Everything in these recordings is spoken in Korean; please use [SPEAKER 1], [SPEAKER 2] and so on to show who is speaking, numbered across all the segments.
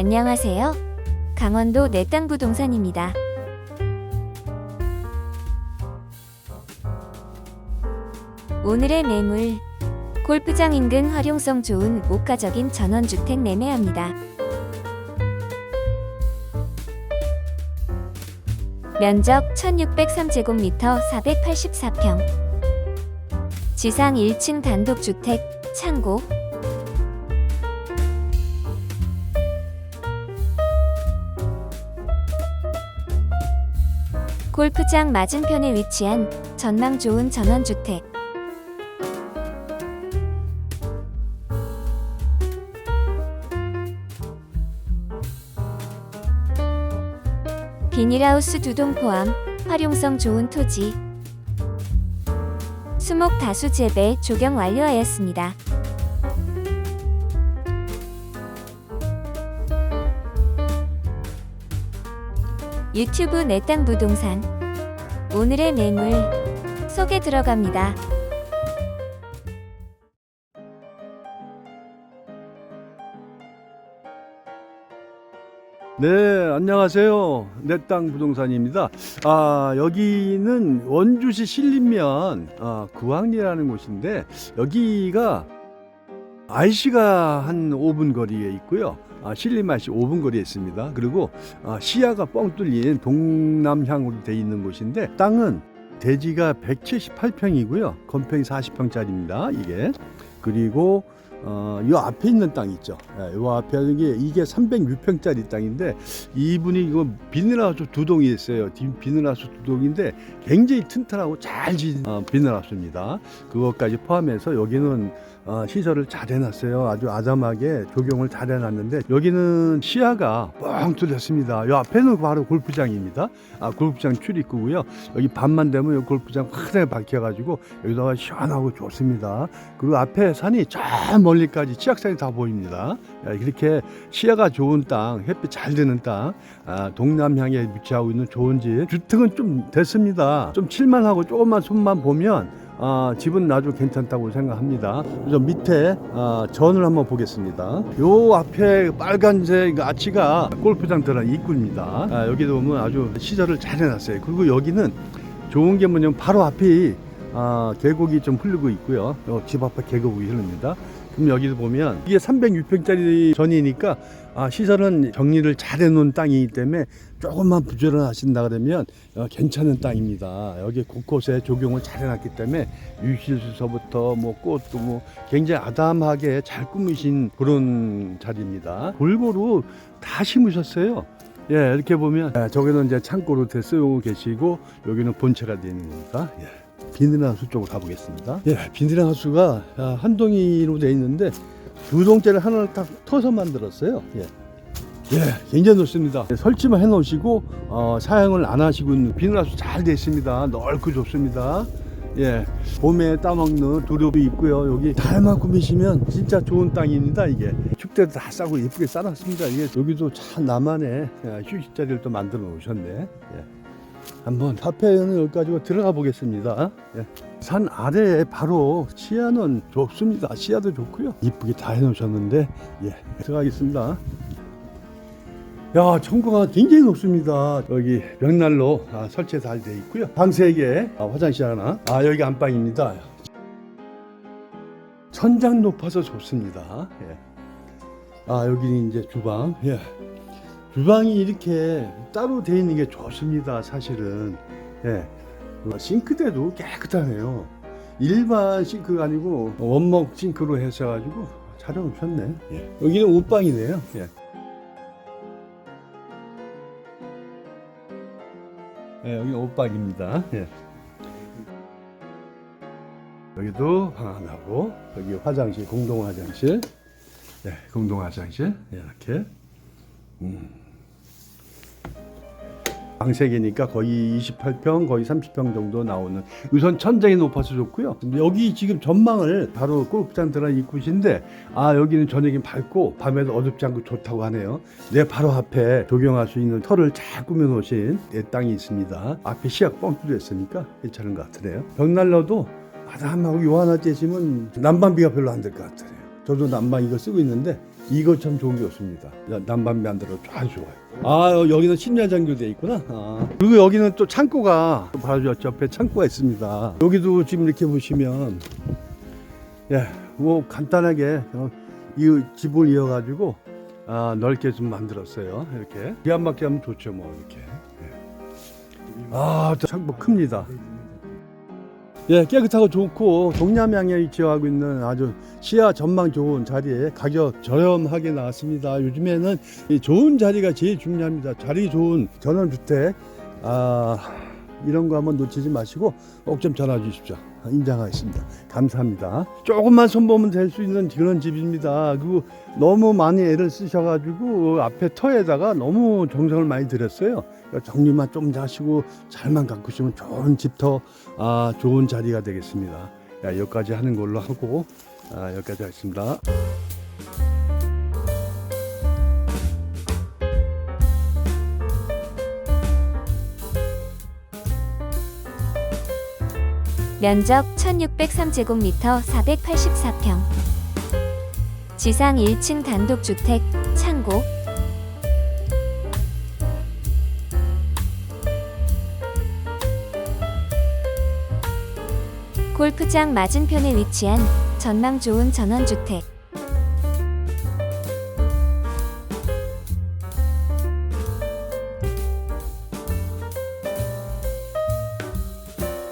[SPEAKER 1] 안녕하세요. 강원도 내 땅 부동산입니다. 오늘의 매물 골프장 인근 활용성 좋은 목가적인 전원주택 매매합니다. 면적 1603제곱미터 484평 지상 1층 단독주택 창고 골프장 맞은편에 위치한 전망 좋은 전원주택. 비닐하우스 두 동 포함 활용성 좋은 토지. 수목 다수 재배 조경 완료하였습니다. 유튜브 내 땅 부동산 오늘의 매물 속에 들어갑니다.
[SPEAKER 2] 네, 안녕하세요. 내 땅 부동산입니다. 아, 여기는 원주시 신림면 아, 구항리라는 곳인데 여기가 IC가 한 5분 거리에 있고요. 아, 신림 IC 5분 거리에 있습니다. 그리고 아, 시야가 뻥 뚫린 동남향으로 돼 있는 곳인데 땅은 대지가 178평이고요. 건평이 40평짜리입니다. 이게. 그리고 어, 요 앞에 있는 땅 있죠. 예, 요 앞에 있는 게 이게 306평짜리 땅인데 이분이 이거 비닐하우스 두 동이 있어요. 디- 비닐하우스 두 동인데 굉장히 튼튼하고 잘 지은 어, 비닐하우스입니다. 그것까지 포함해서 여기는 어, 시설을 잘 해놨어요. 아주 아담하게 조경을 잘 해놨는데 여기는 시야가 뻥 뚫렸습니다. 요 앞에는 바로 골프장입니다. 아, 골프장 출입구고요. 여기 밤만 되면 요 골프장 환하게 밝혀가지고 여기다가 시원하고 좋습니다. 그리고 앞에 산이 저 멀리까지 치악산이 다 보입니다. 야, 이렇게 시야가 좋은 땅, 햇빛 잘 드는 땅, 아, 동남향에 위치하고 있는 좋은 집. 주택은 좀 됐습니다. 좀 칠만하고 조금만 손만 보면 아, 집은 아주 괜찮다고 생각합니다. 그래서 밑에 아, 전을 한번 보겠습니다. 요 앞에 빨간색 아치가 골프장 들어간 입구입니다. 아, 여기도 보면 아주 시설을 잘 해놨어요. 그리고 여기는 좋은 게 뭐냐면 바로 앞이 아, 계곡이 좀 흐르고 있고요. 어, 집 앞에 계곡이 흐릅니다. 그럼 여기도 보면 이게 306평짜리 전이니까 아, 시설은 정리를 잘 해놓은 땅이기 때문에 조금만 부지런하신다 그러면 어, 괜찮은 땅입니다. 여기 곳곳에 조경을 잘 해놨기 때문에 유실수서부터 뭐 꽃도 뭐 굉장히 아담하게 잘 꾸미신 그런 자리입니다. 골고루 다 심으셨어요. 예, 이렇게 보면 예, 저기는 이제 창고로 이렇게 쓰고 계시고 여기는 본체가 되어 있는 겁니다. 예. 비닐하우스 쪽으로 가보겠습니다. 예, 비닐하우스가 아, 한 동이로 되어 있는데 두 동짜리 하나를 딱 터서 만들었어요. 예. 예, 굉장히 좋습니다. 예, 설치만 해놓으시고 어, 사용을 안 하시고 있는 비닐하우스 잘 되어 있습니다. 넓고 좋습니다. 예, 봄에 따먹는 두릅이 있고요. 여기 달만 꾸미시면 진짜 좋은 땅입니다. 이게 축대도 다 싸고 예쁘게 싸놨습니다. 이게 여기도 참 나만의 예, 휴식 자리를 또 만들어 놓으셨네. 예. 한번 카페는 여기까지 들어가 보겠습니다. 예. 산 아래에 바로 시야는 좋습니다. 시야도 좋고요. 이쁘게 다 해놓으셨는데 예 들어가겠습니다. 야 청구가 굉장히 높습니다. 여기 벽난로 아, 설치 잘 돼 있고요. 방 세 개, 아, 화장실 하나. 아 여기가 안방입니다. 천장 높아서 좋습니다. 예. 아 여기는 이제 주방. 예. 주방이 이렇게 따로 돼 있는 게 좋습니다. 사실은. 예. 어, 싱크대도 깨끗하네요. 일반 싱크가 아니고 원목 싱크로 해서 가지고 잘 해놓으셨네. 예. 여기는 옷방이네요. 예. 예, 여기 옷방입니다. 예. 여기도 방 하나고 여기 화장실 공동 화장실. 네, 공동 화장실 예, 이렇게. 음. 방 3개니까 거의 28평, 거의 30평 정도 나오는 우선 천장이 높아서 좋고요. 여기 지금 전망을 바로 골프장 들어간 입구신데 아 여기는 저녁에 밝고 밤에도 어둡지 않고 좋다고 하네요. 내 바로 앞에 조경할 수 있는 터를 잘 꾸며 놓으신 내 땅이 있습니다. 앞에 시약 뻥 뚫려 있으니까 괜찮은 것 같으네요. 벽난로도 아담하고 요 하나 째시면 난방비가 별로 안 들 것 같아요. 저도 난방 이거 쓰고 있는데 이거 참 좋은 게 없습니다. 야, 난방비 안 들어 아주 좋아요. 아 여- 여기는 심야 장교 돼 있구나. 아. 그리고 여기는 또 창고가 바로 저 옆에 창고가 있습니다. 여기도 지금 이렇게 보시면 예뭐 간단하게 어, 이 집을 이어가지고 아, 넓게 좀 만들었어요. 이렇게 기안 막히게 하면 좋죠 뭐 이렇게. 예. 아 창고 큽니다. 예, 깨끗하고 좋고 동남향에 위치하고 있는 아주 시야 전망 좋은 자리에 가격 저렴하게 나왔습니다. 요즘에는 이 좋은 자리가 제일 중요합니다. 자리 좋은 전원주택 아 이런 거 한번 놓치지 마시고 꼭 좀 전화 주십시오. 인정하겠습니다. 감사합니다. 조금만 손보면 될 수 있는 그런 집입니다. 그리고 너무 많이 애를 쓰셔가지고 앞에 터에다가 너무 정성을 많이 들였어요. 그러니까 정리만 좀 하시고 잘만 가꾸시면 좋은 집터 아, 좋은 자리가 되겠습니다. 야, 여기까지 하는 걸로 하고 아, 여기까지 하겠습니다.
[SPEAKER 1] 면적 1603제곱미터 484평. 지상 1층 단독주택 창고. 골프장 맞은편에 위치한 전망 좋은 전원주택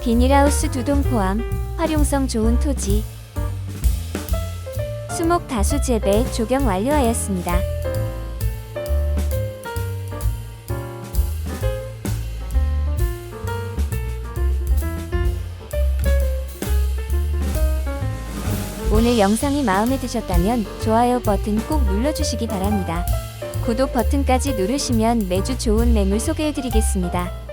[SPEAKER 1] 비닐하우스 두 동 포함 활용성 좋은 토지 수목 다수 재배 조경 완료하였습니다. 오늘 영상이 마음에 드셨다면 좋아요 버튼 꼭 눌러주시기 바랍니다. 구독 버튼까지 누르시면 매주 좋은 매물 소개해드리겠습니다.